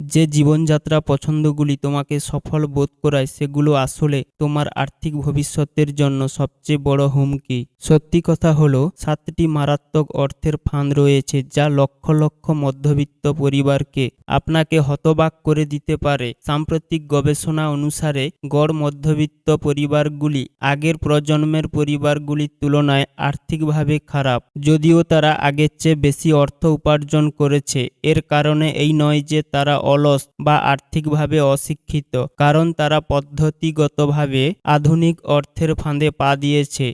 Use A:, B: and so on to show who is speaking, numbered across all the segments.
A: যে জীবনযাত্রা পছন্দগুলি তোমাকে সফল বোধ করায়, সেগুলো আসলে তোমার আর্থিক ভবিষ্যতের জন্য সবচেয়ে বড় হুমকি। সত্যি কথা হলো, সাতটি মারাত্মক অর্থের ফাঁদ রয়েছে যা লক্ষ লক্ষ মধ্যবিত্ত পরিবারকে আপনাকে হতবাক করে দিতে পারে। সাম্প্রতিক গবেষণা অনুসারে, গড় মধ্যবিত্ত পরিবারগুলি আগের প্রজন্মের পরিবারগুলির তুলনায় আর্থিকভাবে খারাপ, যদিও তারা আগের চেয়ে বেশি অর্থ উপার্জন করেছে। এর কারণে এই নয় যে তারা অলস বা আর্থিকভাবে অশিক্ষিত, কারণ তারা পদ্ধতিগতভাবে আধুনিক অর্থের ফাঁদে পা দিয়েছে।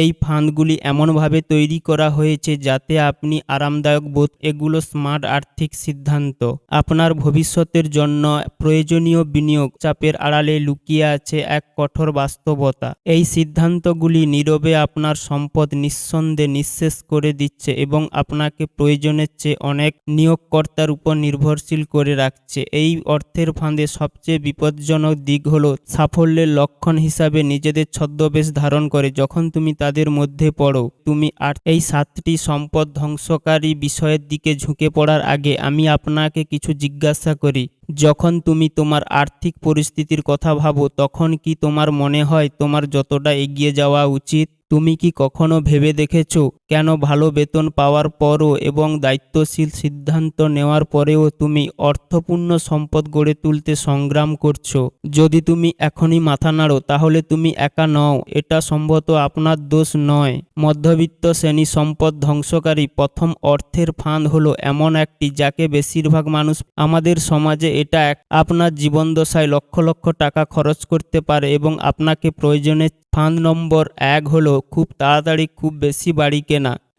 A: এই ফাঁদগুলি এমনভাবে তৈরি করা হয়েছে যাতে আপনি আরামদায়ক বোধ, এগুলো স্মার্ট আর্থিক সিদ্ধান্ত। আপনার ভবিষ্যতের জন্য প্রয়োজনীয় বিনিয়োগ চাপের আড়ালে লুকিয়ে আছে এক কঠোর বাস্তবতা। এই সিদ্ধান্তগুলি নীরবে আপনার সম্পদ নিঃসন্দেহে নিঃশেষ করে দিচ্ছে এবং আপনাকে প্রয়োজনের চেয়ে অনেক নিয়োগকর্তার উপর নির্ভরশীল করে রাখছে। এই অর্থের ফাঁদে সবচেয়ে বিপজ্জনক দিক হল সাফল্যের লক্ষণ হিসাবে নিজেদের ছদ্মবেশ ধারণ করে। যখন তুমি তাদের মধ্যে পড়ো, তুমি আর এই সাতটি সম্পদ ধ্বংসকারী বিষয়ের দিকে ঝুঁকে পড়ার আগে আমি আপনাকে কিছু জিজ্ঞাসা করি। যখন তুমি তোমার আর্থিক পরিস্থিতির কথা ভাবো, তখন কি তোমার মনে হয় তোমার যতটা এগিয়ে যাওয়া উচিত? তুমি কি কখনো ভেবে দেখেছ কেন ভালো বেতন পাওয়ার পরও এবং দায়িত্বশীল সিদ্ধান্ত নেওয়ার পরেও তুমি অর্থপূর্ণ সম্পদ গড়ে তুলতে সংগ্রাম করছ। যদি তুমি এখনই মাথা নাড়ো, তাহলে তুমি একা নও। এটা সম্ভবত আপনার দোষ নয়। মধ্যবিত্ত শ্রেণি সম্পদ ধ্বংসকারী প্রথম অর্থের ফাঁদ হলো এমন একটি যাকে বেশিরভাগ মানুষ আমাদের সমাজে এটা এক আপনার জীবনদশায় লক্ষ লক্ষ টাকা খরচ করতে পারে এবং আপনাকে প্রয়োজনে ফাঁদ নম্বর এক হলো খুব তাড়াতাড়ি খুব বেশি বাড়ি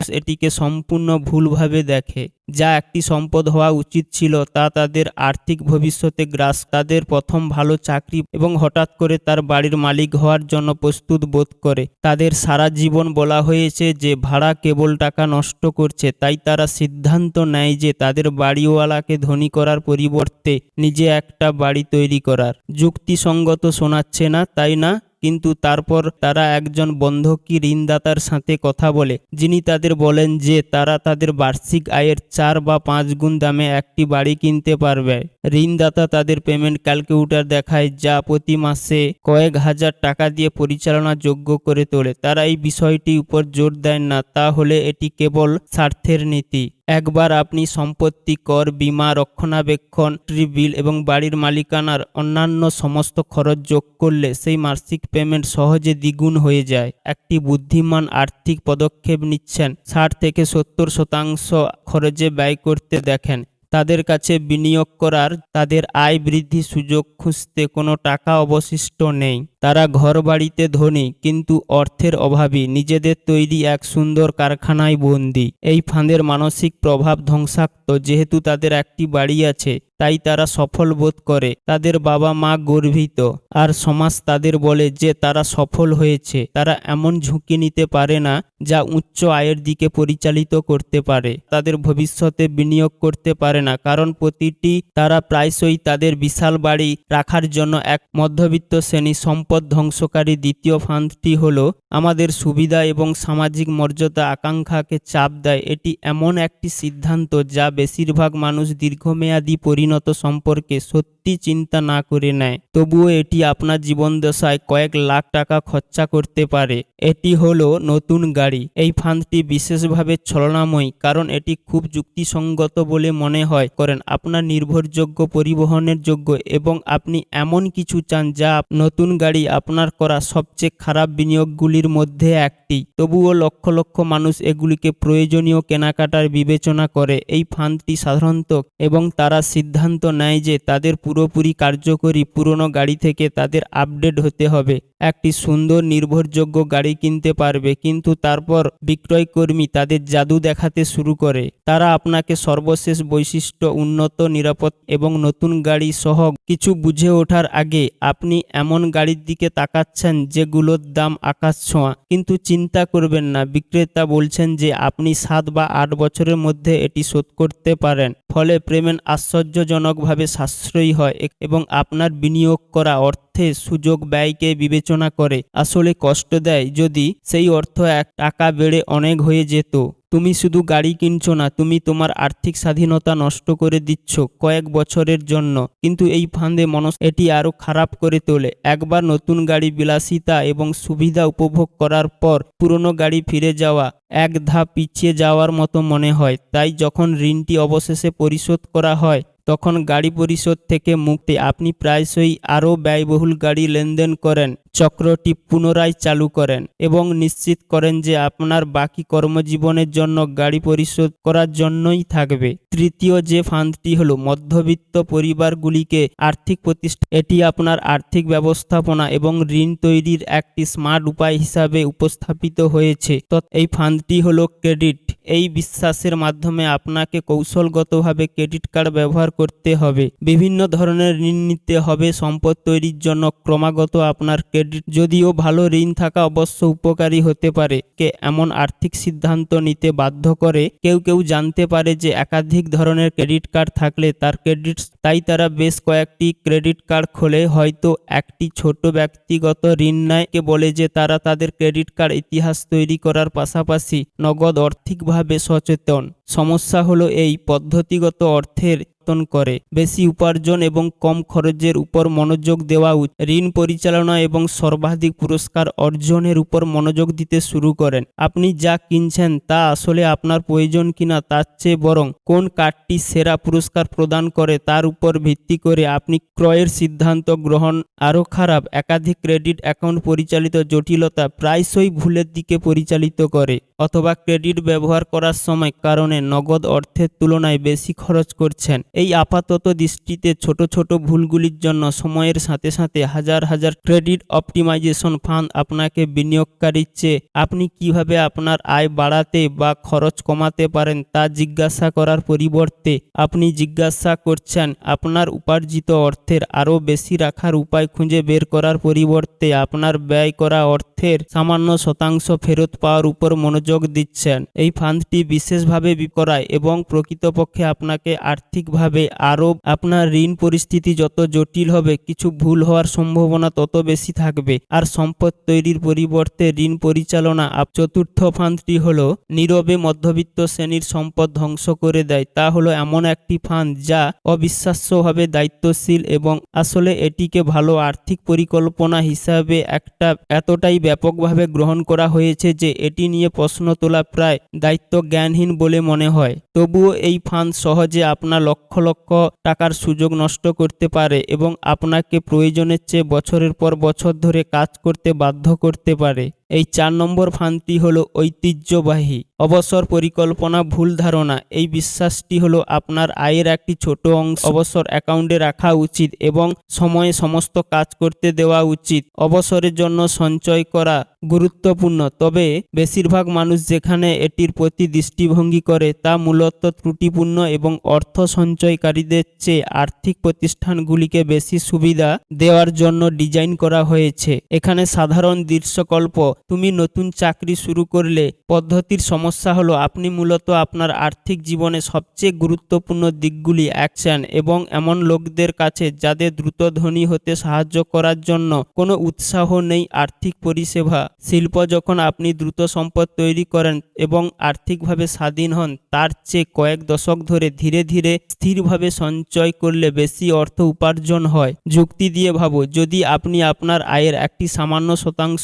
A: এটিকে সম্পূর্ণ ভুলভাবে দেখে। যা একটি সম্পদ হওয়া উচিত ছিল, তা তাদের আর্থিক ভবিষ্যতে গ্রাস, তাদের প্রথম ভালো চাকরি এবং হঠাৎ করে তার বাড়ির মালিক হওয়ার জন্য প্রস্তুত বোধ করে। তাদের সারা জীবন বলা হয়েছে যে, ভাড়া কেবল টাকা নষ্ট করছে, তাই তারা সিদ্ধান্ত নেয় যে, তাদের বাড়িওয়ালাকে ধনী করার পরিবর্তে নিজে একটা বাড়ি তৈরি করার। যুক্তিসঙ্গত শোনাচ্ছে না, তাই না? কিন্তু তারপর তারা একজন বন্ধকি ঋণদাতার সাথে কথা বলে, যিনি তাদের বলেন যে তারা তাদের বার্ষিক আয়ের চার বা পাঁচ গুণ দামে একটি বাড়ি কিনতে পারবে। ঋণদাতা তাদের পেমেন্ট ক্যালকুলেটর দেখায় যা প্রতি মাসে কয়েক হাজার টাকা দিয়ে পরিচালনা যোগ্য করে তোলে। তারা এই বিষয়টি উপর জোর দেয় না, তাহলে এটি কেবল স্বার্থের নীতি। একবার আপনি সম্পত্তি, কর, বীমা, রক্ষণাবেক্ষণ বিল এবং বাড়ির মালিকানার অন্যান্য সমস্ত খরচ যোগ করলে সেই মাসিক পেমেন্ট সহজে দ্বিগুণ হয়ে যায়। একটি বুদ্ধিমান আর্থিক পদক্ষেপ নিচ্ছেন, ষাট থেকে সত্তর শতাংশ খরচে ব্যয় করতে দেখেন। তাদের কাছে বিনিয়োগ করার তাদের আয় বৃদ্ধি সুযোগ খুঁজতে কোনো টাকা অবশিষ্ট নেই। তারা ঘর বাড়িতে ধনী, কিন্তু অর্থের অভাবই নিজেদের তৈরি এক সুন্দর কারখানায় বন্দি। এই ফাঁদের মানসিক প্রভাব ধ্বংসাক্ত যেহেতু তাদের একটি বাড়ি আছে। তাই তারা সফল বোধ করে। তাদের বাবা মা গর্বিত। আর সমাজ তাদের বলে যে তারা সফল হয়েছে। তারা এমন ঝুঁকি নিতে পারে না যা উচ্চ আয়ের দিকে পরিচালিত করতে পারে। তাদের ভবিষ্যতে বিনিয়োগ করতে পারে না। কারণ প্রতিটি তারা প্রায়শই তাদের বিশাল বাড়ি রাখার জন্য এক মধ্যবিত্ত শ্রেণি সম্পদ ধ্বংসকারী দ্বিতীয় ফাঁদটি হল আমাদের সুবিধা এবং সামাজিক মর্যাদা আকাঙ্ক্ষাকে চাপ দেয়। এটি এমন একটি সিদ্ধান্ত যা বেশিরভাগ মানুষ দীর্ঘমেয়াদী পরিণত সম্পর্কে সত্যি চিন্তা না করে নেয়। তবুও এটি আপনার জীবনদশায় কয়েক লাখ টাকা খরচা করতে পারে। এটি হলো নতুন গাড়ি। এই ফান্ডটি বিশেষভাবে ছলনাময়ী, কারণ এটি খুব যুক্তিসঙ্গত বলে মনে হয়। করেন, আপনার নির্ভরযোগ্য, পরিবহনের যোগ্য এবং আপনি এমন কিছু চান যা নতুন গাড়ি আপনার করা সবচেয়ে খারাপ বিনিয়োগগুলির মধ্যে একটি। তবুও লক্ষ লক্ষ মানুষ এগুলিকে প্রয়োজনীয় কেনাকাটার বিবেচনা করে। এই ফান্ডটি সাধারণত এবং তারা সিদ্ধান্ত নেয় যে তাদের পুরোপুরি কার্যকরী পুরনো গাড়ি থেকে তাদের আপডেট হতে হবে। একটি সুন্দর নির্ভরযোগ্য গাড়ি কিনতে পারবে, কিন্তু তারপর বিক্রয়কর্মী তাদের জাদু দেখাতে শুরু করে। তারা আপনাকে সর্বশেষ বৈশিষ্ট্য, উন্নত, নিরাপদ এবং নতুন গাড়ি সহ কিছু বুঝে ওঠার আগে আপনি এমন গাড়ির দিকে তাকাচ্ছেন যেগুলোর দাম আকাশ ছোঁয়া। কিন্তু চিন্তা করবেন না, বিক্রেতা বলছেন যে আপনি সাত বা আট বছরের মধ্যে এটি শোধ করতে পারেন। ফলে প্রেমের আশ্চর্য বাণিজ্যজনকভাবে সাশ্রয়ী হয় এবং আপনার বিনিয়োগ করা অর্থে সুযোগ ব্যয়কে বিবেচনা করে। আসলে কষ্ট দেয় যদি সেই অর্থ এক টাকা বেড়ে অনেক হয়ে যেত। তুমি শুধু গাড়ি কিনছো না, তুমি তোমার আর্থিক স্বাধীনতা নষ্ট করে দিচ্ছ কয়েক বছরের জন্য। কিন্তু এই ফান্দে মনস এটি আরও খারাপ করে তোলে। একবার নতুন গাড়ি বিলাসিতা এবং সুবিধা উপভোগ করার পর পুরনো গাড়ি ফিরে যাওয়া এক ধাপ পিছিয়ে যাওয়ার মতো মনে হয়। তাই যখন ঋণটি অবশেষে পরিশোধ করা হয় তখন গাড়ি পরিশোধ থেকে মুক্তি। আপনি প্রায়শই আরও ব্যয়বহুল গাড়ি লেনদেন করেন। চক্রটি পুনরায় চালু করেন এবং নিশ্চিত করেন যে আপনার বাকি কর্মজীবনের জন্য গাড়ি পরিশোধ করার জন্যই থাকবে। তৃতীয় যে ফান্ডটি হলো, মধ্যবিত্ত পরিবারগুলিকে আর্থিক প্রতিষ্ঠা এটি আপনার আর্থিক ব্যবস্থাপনা এবং ঋণ তৈরির একটি স্মার্ট উপায় হিসাবে উপস্থাপিত হয়েছে। তো এই ফান্ডটি হলো ক্রেডিট। এই বিশ্বাসের মাধ্যমে আপনাকে কৌশলগতভাবে ক্রেডিট কার্ড ব্যবহার করতে হবে। বিভিন্ন ধরনের ঋণ নিতে হবে। সম্পদ তৈরির জন্য ক্রমাগত আপনার ক্রেডিট যদিও ভালো ঋণ থাকা অবশ্য উপকারী হতে পারে। কে এমন আর্থিক সিদ্ধান্ত নিতে বাধ্য করে, কেউ কেউ জানতে পারে যে একাধিক ধরনের ক্রেডিট কার্ড থাকলে তার ক্রেডিট, তাই তারা বেশ কয়েকটি ক্রেডিট কার্ড খোলে। হয়তো একটি ছোট ব্যক্তিগত ঋণ নেয়, কে বলে যে তারা তাদের ক্রেডিট কার্ড ইতিহাস তৈরি করার পাশাপাশি নগদ আর্থিকভাবে সচেতন। সমস্যা হলো এই পদ্ধতিগত অর্থের পরিবর্তন করে। বেশি উপার্জন এবং কম খরচের উপর মনোযোগ দেওয়া উচিত। ঋণ পরিচালনা এবং সর্বাধিক পুরস্কার অর্জনের উপর মনোযোগ দিতে শুরু করেন। আপনি যা কিনছেন তা আসলে আপনার প্রয়োজন কিনা তার চেয়ে বরং কোন কার্ডটি সেরা পুরস্কার প্রদান করে তার উপর ভিত্তি করে আপনি ক্রয়ের সিদ্ধান্ত গ্রহণ। আরও খারাপ, একাধিক ক্রেডিট অ্যাকাউন্ট পরিচালিত জটিলতা প্রায়শই ভুলের দিকে পরিচালিত করে অথবা ক্রেডিট ব্যবহার করার সময় কারণে নগদ অর্থের তুলনায় বেশি খরচ করছেন। এই আপাতত দৃষ্টিতে ছোট ছোট ভুলগুলির জন্য সময়ের সাথে সাথে হাজার হাজার ক্রেডিট অপটিমাইজেশন ফান্ড আপনাকে বিনিয়োগকারীর চেয়ে আপনি কীভাবে আপনার আয় বাড়াতে বা খরচ কমাতে পারেন তা জিজ্ঞাসা করার পরিবর্তে আপনি জিজ্ঞাসা করছেন, আপনার উপার্জিত অর্থের আরও বেশি রাখার উপায় খুঁজে বের করার পরিবর্তে আপনার ব্যয় করা অর্থের সামান্য শতাংশ ফেরত পাওয়ার উপর মনোযোগ দিচ্ছেন। এই ফান্ডটি বিশেষভাবে বিকরায় এবং প্রকৃতপক্ষে আপনাকে আর্থিকভাবে আরও আপনার ঋণ পরিস্থিতি যত জটিল হবে, কিছু ভুল হওয়ার সম্ভাবনা তত বেশি থাকবে। আর সম্পদ তৈরির পরিবর্তে ঋণ পরিচালনা চতুর্থ ফান্ডটি হলো নীরবে মধ্যবিত্ত শ্রেণির সম্পদ ধ্বংস করে দেয়। তা হলো এমন একটি ফান্ড যা অবিশ্বাস্যভাবে দায়িত্বশীল এবং আসলে এটিকে ভালো আর্থিক পরিকল্পনা হিসাবে একটা এতটাই ব্যাপকভাবে গ্রহণ করা হয়েছে যে এটি নিয়ে প্রশ্ন তোলা প্রায় দায়িত্ব জ্ঞানহীন বলে মনে হয়। তবুও এই ফান্ড সহজে আপনার লক্ষ লক্ষ টাকার সুযোগ নষ্ট করতে পারে এবং আপনাকে প্রয়োজনের চেয়ে বছরের পর বছর ধরে কাজ করতে বাধ্য করতে পারে। এই চার নম্বর ফান্ডটি হলো ঐতিহ্যবাহী। অবসর পরিকল্পনা, ভুল ধারণা, এই বিশ্বাসটি হলো আপনার আয়ের একটি ছোট অংশ। অবসর অ্যাকাউন্টে রাখা উচিত এবং সময়ে সমস্ত কাজ করতে দেওয়া উচিত। অবসরের জন্য সঞ্চয় করা গুরুত্বপূর্ণ, তবে বেশিরভাগ মানুষ যেখানে এটির প্রতি দৃষ্টিভঙ্গি করে তা মূলত ত্রুটিপূর্ণ এবং অর্থ সঞ্চয়কারীদের চেয়ে আর্থিক প্রতিষ্ঠানগুলিকে বেশি সুবিধা দেওয়ার জন্য ডিজাইন করা হয়েছে। এখানে সাধারণ দৃশ্যকল্প তুমি নতুন চাকরি শুরু করলে পদ্ধতির সমস্যা হলো আপনি মূলত আপনার আর্থিক জীবনে সবচেয়ে গুরুত্বপূর্ণ দিকগুলি অ্যাকশন এবং এমন লোকদের কাছে যাদের দ্রুত ধনী হতে সাহায্য করার জন্য কোনো উৎসাহ নেই আর্থিক পরিষেবা। শিল্প যখন আপনি দ্রুত সম্পদ তৈরি করেন এবং আর্থিকভাবে স্বাধীন হন, তার চেয়ে কয়েক দশক ধরে ধীরে ধীরে স্থিরভাবে সঞ্চয় করলে বেশি অর্থ উপার্জন হয়। যুক্তি দিয়ে ভাবো, যদি আপনি আপনার আয়ের একটি সামান্য শতাংশ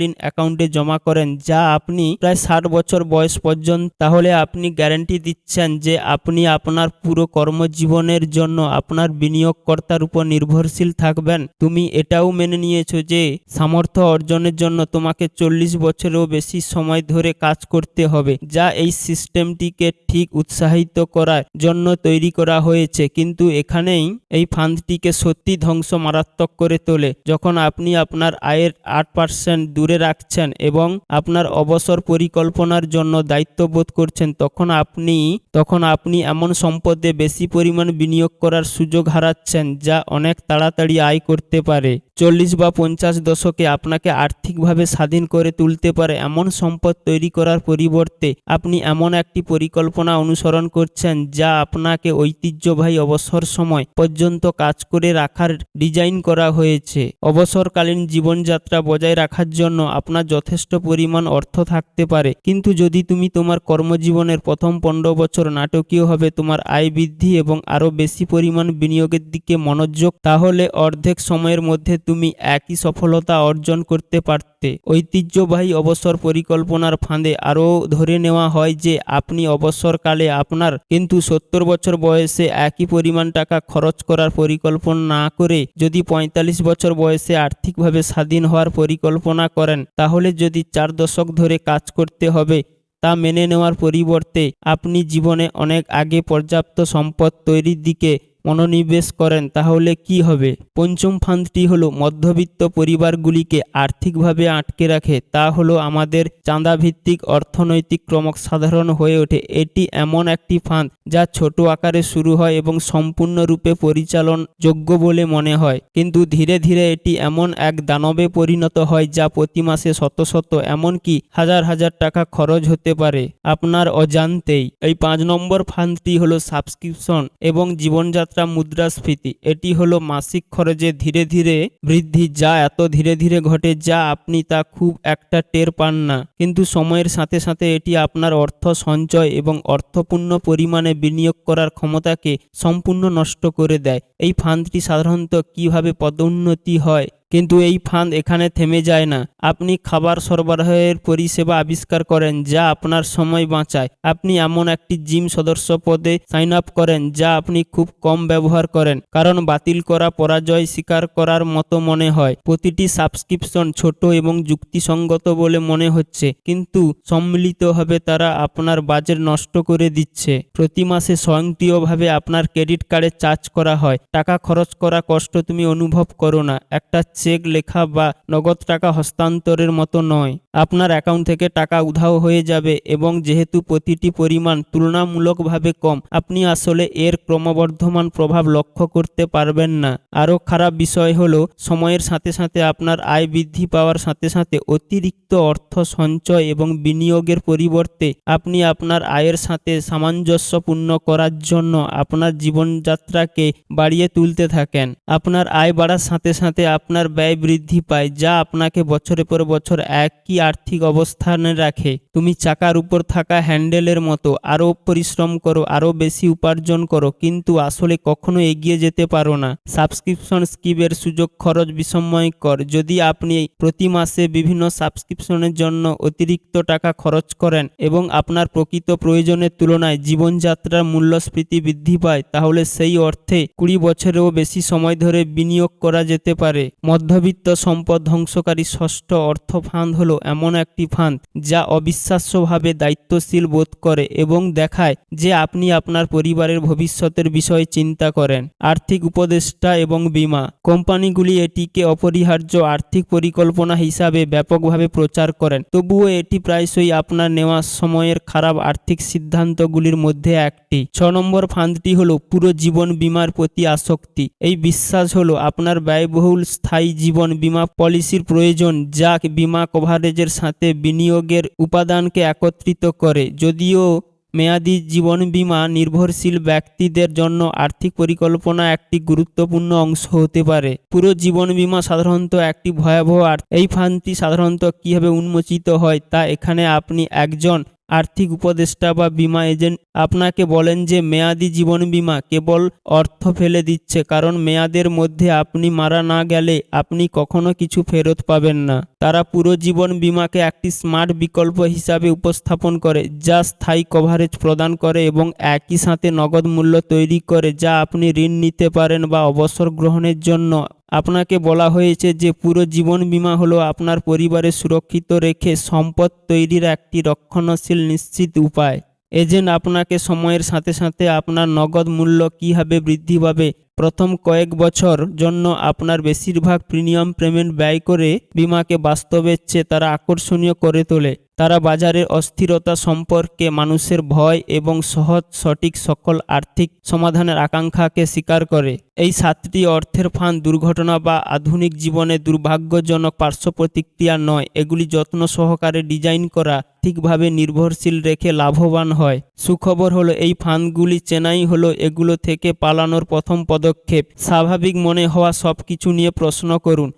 A: অবসরকালীন অ্যাকাউন্টে জমা করেন, যা আপনি প্রায় ষাট বছর বয়স পর্যন্ত, তাহলে আপনি গ্যারান্টি দিচ্ছেন যে আপনি আপনার পুরো কর্মজীবনের জন্য আপনার বিনিয়োগকর্তার উপর নির্ভরশীল থাকবেন। তুমি এটাও মেনে নিয়েছো যে সামর্থ্য অর্জনের জন্য তোমাকে চল্লিশ বছরেও বেশি সময় ধরে কাজ করতে হবে, যা এই সিস্টেমটিকে ঠিক উৎসাহিত করার জন্য তৈরি করা হয়েছে। কিন্তু এখানেই এই ফান্ডটিকে সত্যি ধ্বংস মারাত্মক করে তোলে, যখন আপনি আপনার আয়ের আট পার্সেন্ট দূরে রাখছেন এবং আপনার অবসর পরিকল্পনার জন্য দায়িত্ববোধ করছেন, তখন আপনি তখন আপনি এমন সম্পদে বেশি পরিমাণ বিনিয়োগ করার সুযোগ হারাচ্ছেন যা অনেক তাড়াতাড়ি আয় করতে পারে। চল্লিশ বা পঞ্চাশ দশকে আপনাকে আর্থিকভাবে স্বাধীন করে তুলতে পারে এমন সম্পদ তৈরি করার পরিবর্তে আপনি এমন একটি পরিকল্পনা অনুসরণ করছেন যা আপনাকে ঐতিহ্যবাহী অবসর সময় পর্যন্ত কাজ করে রাখার ডিজাইন করা হয়েছে। অবসরকালীন জীবনযাত্রা বজায় রাখার জন্য আপনার যথেষ্ট পরিমাণ অর্থ থাকতে পারে। কিন্তু যদি তুমি তোমার কর্মজীবনের প্রথম পনেরো বছর নাটকীয়ভাবে তোমার আয় বৃদ্ধি এবং আরও বেশি পরিমাণ বিনিয়োগের দিকে মনোযোগ, তাহলে অর্ধেক সময়ের মধ্যে তুমি একই সফলতা অর্জন করতে পারতে। ঐতিহ্যবাহী অবসর পরিকল্পনার ফাঁদে আরও ধরে নেওয়া হয় যে, আপনি অবসরকালে আপনার কিন্তু সত্তর বছর বয়সে একই পরিমাণ টাকা খরচ করার পরিকল্পনা না করে যদি পঁয়তাল্লিশ বছর বয়সে আর্থিকভাবে স্বাধীন হওয়ার পরিকল্পনা করেন, তাহলে যদি চার দশক ধরে কাজ করতে হবে, তা মেনে নেওয়ার পরিবর্তে আপনি জীবনে অনেক আগে পর্যাপ্ত সম্পদ তৈরির দিকে মনোনিবেশ করেন, তাহলে কি হবে? পঞ্চম ফান্ডটি হলো, মধ্যবিত্ত পরিবারগুলিকে আর্থিকভাবে আটকে রাখে, তা হলো আমাদের চাঁদাভিত্তিক অর্থনৈতিক ক্রমক সাধারণ হয়ে ওঠে। এটি এমন একটি ফান্ড যা ছোট আকারে শুরু হয় এবং সম্পূর্ণরূপে পরিচালন যোগ্য বলে মনে হয়। কিন্তু ধীরে ধীরে এটি এমন এক দানবে পরিণত হয় যা প্রতি মাসে শত শত, এমনকি হাজার হাজার টাকা খরচ হতে পারে। আপনার অজান্তেই এই পাঁচ নম্বর ফান্ডটি হলো সাবস্ক্রিপশন এবং জীবনযাত্রা মুদ্রাস্ফীতি। এটি হলো মাসিক খরচে ধীরে ধীরে বৃদ্ধি। যা এত ধীরে ধীরে ঘটে, যা আপনি তা খুব একটা টের পান না। কিন্তু সময়ের সাথে সাথে এটি আপনার অর্থ সঞ্চয় এবং অর্থপূর্ণ পরিমাণে বিনিয়োগ করার ক্ষমতাকে সম্পূর্ণ নষ্ট করে দেয়। এই ফান্ডটি সাধারণত কীভাবে পদোন্নতি হয়? কিন্তু এই ফান্ড এখানে থেমে যায় না। আপনি খাবার সরবরাহের পরিষেবা আবিষ্কার করেন, যা আপনার সময় বাঁচায়। আপনি এমন একটি জিম সদস্য পদে সাইন আপ করেন, যা আপনি খুব কম ব্যবহার করেন, কারণ বাতিল করা পরাজয় স্বীকার করার মতো মনে হয়। প্রতিটি সাবস্ক্রিপশন ছোট এবং যুক্তিসঙ্গত বলে মনে হচ্ছে, কিন্তু সম্মিলিতভাবে তারা আপনার বাজেট নষ্ট করে দিচ্ছে। প্রতি মাসে স্বয়ংক্রিয়ভাবে আপনার ক্রেডিট কার্ডে চার্জ করা হয়। টাকা খরচ করা কষ্ট তুমি অনুভব করো না। একটা চেক, লেখা বা নগদ টাকা হস্তান্তরের মতো নয়। আপনার অ্যাকাউন্ট থেকে টাকা উধাও হয়ে যাবে এবং যেহেতু প্রতিটি পরিমাণ তুলনামূলকভাবে কম, আপনি আসলে এর ক্রমবর্ধমান প্রভাব লক্ষ্য করতে পারবেন না। আরও খারাপ বিষয় হলো, সময়ের সাথে সাথে আপনার আয় বৃদ্ধি পাওয়ার সাথে সাথে অতিরিক্ত অর্থ সঞ্চয় এবং বিনিয়োগের পরিবর্তে আপনি আপনার আয়ের সাথে সামঞ্জস্যপূর্ণ করার জন্য আপনার জীবনযাত্রাকে বাড়িয়ে তুলতে থাকেন। আপনার আয় বাড়ার সাথে সাথে আপনার ব্যয় বৃদ্ধি পায়, যা আপনাকে বছরের পর বছর একই আর্থিক অবস্থানে রাখে। তুমি চাকার উপর থাকা হ্যান্ডেলের মতো, আরও পরিশ্রম করো, আরও বেশি উপার্জন করো, কিন্তু আসলে কখনো এগিয়ে যেতে পারো না। সাবস্ক্রিপশন স্কিমের সুযোগ খরচ বিস্ময়কর। যদি আপনি প্রতি মাসে বিভিন্ন সাবস্ক্রিপশনের জন্য অতিরিক্ত টাকা খরচ করেন এবং আপনার প্রকৃত প্রয়োজনের তুলনায় জীবনযাত্রার মূল্যস্ফীতি বৃদ্ধি পায়, তাহলে সেই অর্থে কুড়ি বছরেও বেশি সময় ধরে বিনিয়োগ করা যেতে পারে। মধ্যবিত্ত সম্পদ ধ্বংসকারী ষষ্ঠ অর্থ ফান্ড হলো এমন একটি ফান্ড যা অবিশ্বাস্যভাবে দায়িত্বশীল বোধ করে এবং দেখায় যে আপনি আপনার পরিবারের ভবিষ্যতের বিষয়ে চিন্তা করেন। আর্থিক উপদেষ্টা এবং বীমা কোম্পানিগুলি এটিকে অপরিহার্য আর্থিক পরিকল্পনা হিসাবে ব্যাপকভাবে প্রচার করেন। তবুও এটি প্রায়শই আপনার নেওয়া সময়ের খারাপ আর্থিক সিদ্ধান্তগুলির মধ্যে একটি। ছ নম্বর ফান্ডটি হলো পুরো জীবন বীমার প্রতি আসক্তি। এই বিশ্বাস হলো আপনার ব্যয়বহুল স্থায়ী জীবন বীমা পলিসির প্রয়োজন যা বীমা কভারেজের সাথে বিনিয়োগের উপাদানকে একত্রিত করে। যদিও মেয়াদি জীবন বীমা নির্ভরশীল ব্যক্তিদের জন্য আর্থিক পরিকল্পনা একটি গুরুত্বপূর্ণ অংশ হতে পারে। পুরো জীবন বীমা সাধারণত একটি ভয়াবহ এই ফান্ডটি সাধারণত কীভাবে উন্মোচিত হয় তা এখানে আপনি একজন আর্থিক উপদেষ্টা বা বীমা এজেন্ট আপনাকে বলেন যে মেয়াদি জীবন বীমা কেবল অর্থ ফেলে দিচ্ছে, কারণ মেয়াদের মধ্যে আপনি মারা না গেলে আপনি কখনো কিছু ফেরত পাবেন না। তারা পুরো জীবন বীমাকে একটি স্মার্ট বিকল্প হিসাবে উপস্থাপন করে, যা স্থায়ী কভারেজ প্রদান করে এবং একই সাথে নগদ মূল্য তৈরি করে, যা আপনি ঋণ নিতে পারেন বা অবসর গ্রহণের জন্য আপনাকে বলা হয়েছে যে পুরো জীবন বীমা হলো আপনার পরিবারের সুরক্ষিত রেখে সম্পদ তৈরির একটি রক্ষণশীল নিশ্চিত উপায়। এজেন্ট আপনাকে সময়ের সাথে সাথে আপনার নগদ মূল্য কীভাবে বৃদ্ধি পাবে প্রথম কয়েক বছর জন্য আপনার বেশিরভাগ প্রিমিয়াম পেমেন্ট ব্যয় করে বিমাকে বাস্তবের চেয়ে তারা আকর্ষণীয় করে তোলে। তারা বাজারের অস্থিরতা সম্পর্কে মানুষের ভয় এবং সহজ, সঠিক সকল আর্থিক সমাধানের আকাঙ্ক্ষাকে স্বীকার করে। এই সাতটি অর্থের ফান্ড দুর্ঘটনা বা আধুনিক জীবনে দুর্ভাগ্যজনক পার্শ্ব প্রতিক্রিয়া নয়। এগুলি যত্ন সহকারে ডিজাইন করা, ঠিকভাবে নির্ভরশীল রেখে লাভবান হয়। সুখবর হলো, এই ফান্ডগুলি চেনাই হলো, এগুলো থেকে পালানোর প্রথম পদক্ষেপ। স্বাভাবিক মনে হওয়া সব কিছু নিয়ে প্রশ্ন করুন।